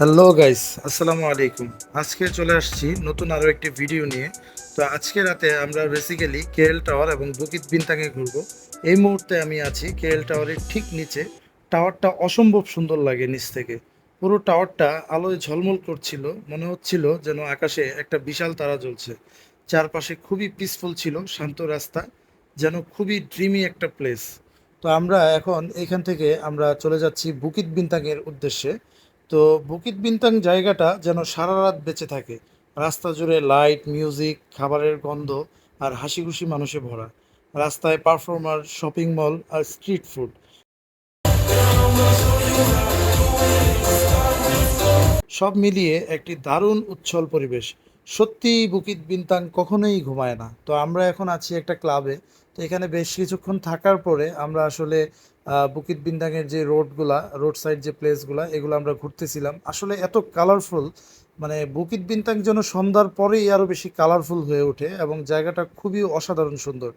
Hello guys, আসসালামু আলাইকুম। আজকে চলে আসছি নতুন আরও একটি ভিডিও নিয়ে। তো আজকে রাতে আমরা বেসিক্যালি কেএল টাওয়ার এবং বুকিত বিনতাঙে ঘুরবো। এই মুহূর্তে আমি আছি কেএল টাওয়ারের ঠিক নিচে। টাওয়ারটা অসম্ভব সুন্দর লাগে নিচ থেকে। পুরো টাওয়ারটা আলোয় ঝলমল করছিল, মনে হচ্ছিল যেন আকাশে একটা বিশাল তারা জ্বলছে। চারপাশে খুবই পিসফুল ছিল, শান্ত রাস্তা, যেন খুবই ড্রিমি একটা প্লেস তো আমরা এখন এখান থেকে আমরা চলে যাচ্ছি বুকিত বিনতাঙের উদ্দেশ্যে। তো বুকিত বিন্তাং জায়গাটা যেন সারা রাত বেঁচে থাকে। রাস্তা জুড়ে লাইট মিউজিক খাবারের গন্ধ আর হাসি খুশি মানুষে ভরা। রাস্তায় পারফর্মার শপিং মল আর স্ট্রিট ফুড সব মিলিয়ে একটি দারুণ উচ্ছল পরিবেশ। সত্যি বুকিত বিনতাং কখনোই ঘুমায় না। তো আমরা এখন আছি একটা ক্লাবে। তো এখানে বেশ কিছুক্ষণ থাকার পরে আমরা আসলে বুকিত বিন্দাঙের যে রোডগুলা রোড সাইড যে প্লেসগুলা, এগুলো আমরা ঘুরতেছিলাম। আসলে এত কালারফুল মানে বুকিত বিনতাং যেন সন্ধ্যার পরেই আরও বেশি কালারফুল হয়ে ওঠে এবং জায়গাটা খুবই অসাধারণ সুন্দর।